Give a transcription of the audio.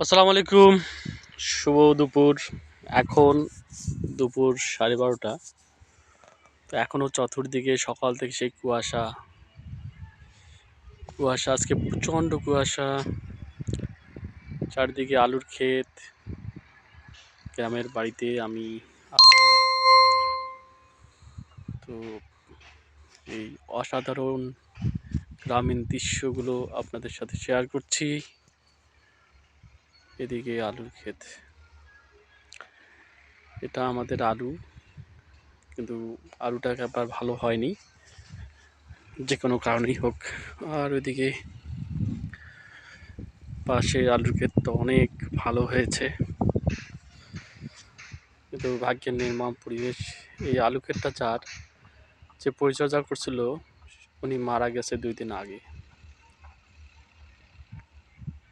আসসালামু আলাইকুম। শুভ দুপুর। এখন দুপুর সাড়ে বারোটা। তো এখনও চতুর্দিকে সকাল থেকে সেই কুয়াশা। কুয়াশা, আজকে প্রচণ্ড কুয়াশা। চারদিকে আলুর ক্ষেত। গ্রামের বাড়িতে আমি তো এই অসাধারণ গ্রামীণ দৃশ্যগুলো আপনাদের সাথে শেয়ার করছি। এদিকে আলুর ক্ষেত। এটা আমাদের আলু, কিন্তু আলুটাকে একবার ভালো হয়নি, যে কোনো কারণেই হোক। আর ওইদিকে পাশে আলুর ক্ষেত তো অনেক ভালো হয়েছে। কিন্তু ভাগ্যের নির্মম পরিবেশ, এই আলু ক্ষেতটা যার যে পরিচর্যা করছিল, উনি মারা গেছে দুই দিন আগে।